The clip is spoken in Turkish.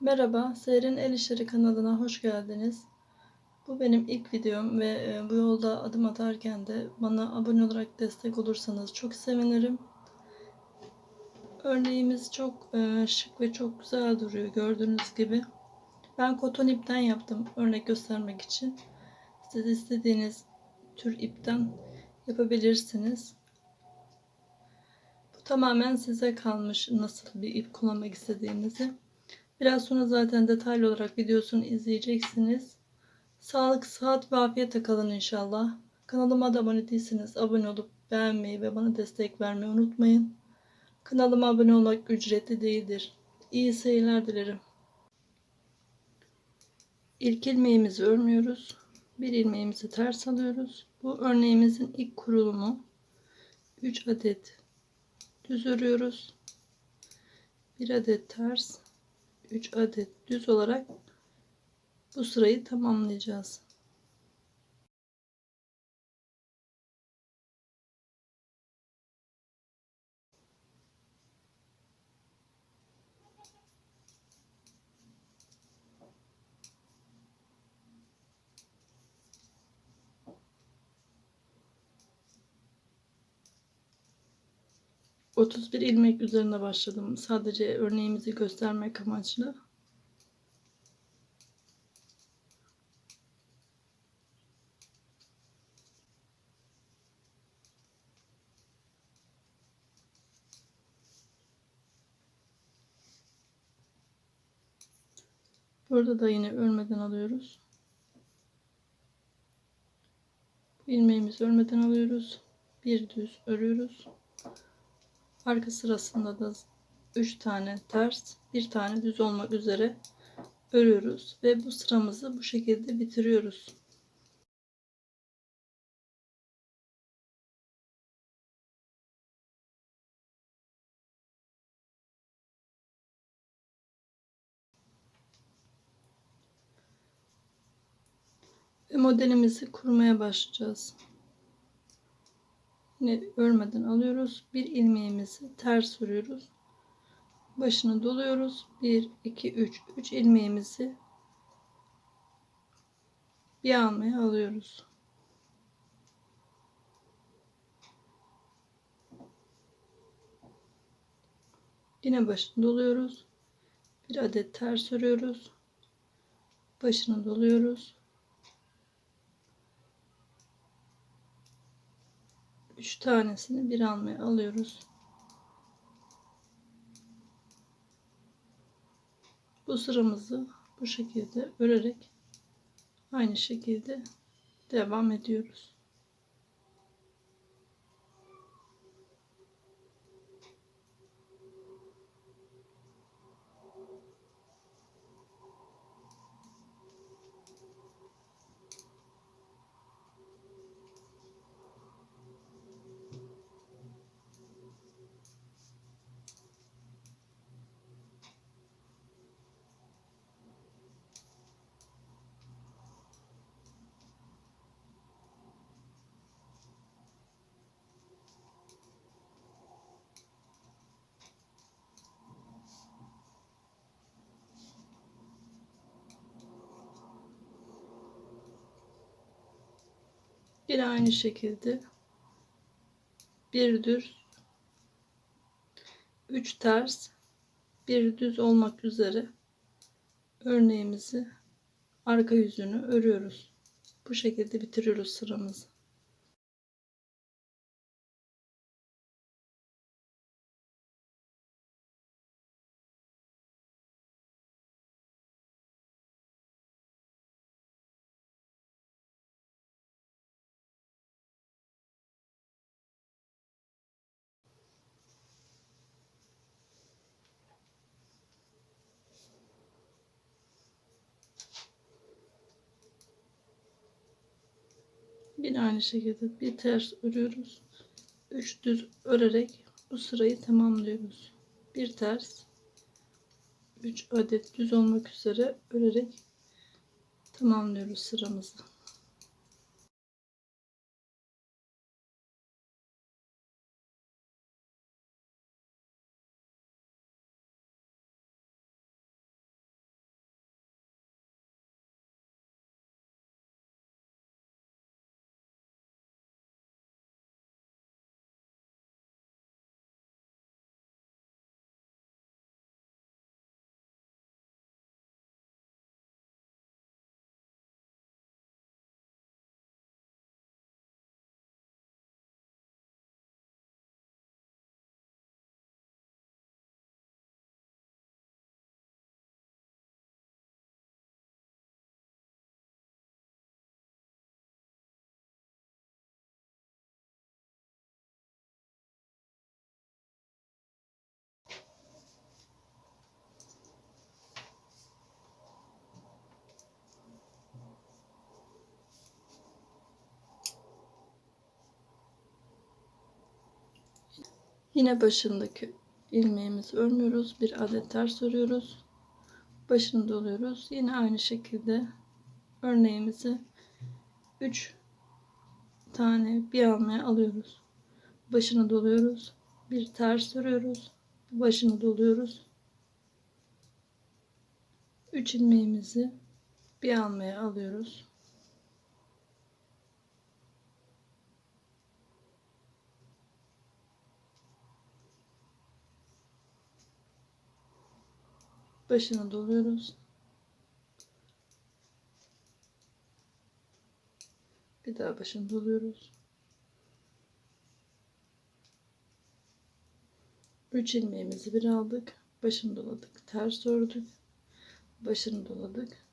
Merhaba, Seher'in El İşleri kanalına hoş geldiniz. Bu benim ilk videom ve e, bu yolda adım atarken de bana abone olarak destek olursanız çok sevinirim. Örneğimiz çok e, şık ve çok güzel duruyor gördüğünüz gibi. Ben koton ipten yaptım örnek göstermek için. Siz istediğiniz tür ipten yapabilirsiniz. Bu tamamen size kalmış nasıl bir ip kullanmak istediğinizi. Biraz sonra zaten detaylı olarak videosunu izleyeceksiniz. Sağlık, sıhhat ve afiyetle kalın inşallah. Kanalıma da abone değilseniz abone olup beğenmeyi ve bana destek vermeyi unutmayın. Kanalıma abone olmak ücretli değildir. İyi seyirler dilerim. İlk ilmeğimizi örmüyoruz. Bir ilmeğimizi ters alıyoruz. Bu örneğimizin ilk kurulumu. 3 adet düz örüyoruz. 1 adet ters 3 adet düz olarak bu sırayı tamamlayacağız. Otuz bir ilmek üzerine başladım. Sadece örneğimizi göstermek amaçlı. Burada da yine örmeden alıyoruz. ilmeğimizi örmeden alıyoruz. Bir düz örüyoruz. Arka sırasında da 3 tane ters, bir tane düz olmak üzere örüyoruz ve bu sıramızı bu şekilde bitiriyoruz. Ve modelimizi kurmaya başlayacağız. Örmeden alıyoruz. Bir ilmeğimizi ters örüyoruz. Başını doluyoruz. 1 2 3 3 ilmeğimizi bir almaya alıyoruz. Yine başını doluyoruz. Bir adet ters örüyoruz. Başını doluyoruz. 3 tanesini bir almaya alıyoruz. Bu sıramızı bu şekilde örerek aynı şekilde devam ediyoruz. Yine aynı şekilde bir düz, üç ters, bir düz olmak üzere örneğimizi arka yüzünü örüyoruz. Bu şekilde bitiriyoruz sıramızı. Yine aynı şekilde bir ters örüyoruz. 3 düz örerek bu sırayı tamamlıyoruz. Bir ters 3 adet düz olmak üzere örerek tamamlıyoruz sıramızı. Yine başındaki ilmeğimizi örmüyoruz. Bir adet ters örüyoruz. Başını doluyoruz. Yine aynı şekilde örneğimizi 3 tane bir almaya alıyoruz. Başını doluyoruz. Bir ters örüyoruz. Başını doluyoruz. 3 ilmeğimizi bir almaya alıyoruz. Başını doluyoruz. Bir daha başını doluyoruz. 3 ilmeğimizi bir aldık. Başını doladık. Ters ördük. Başını doladık.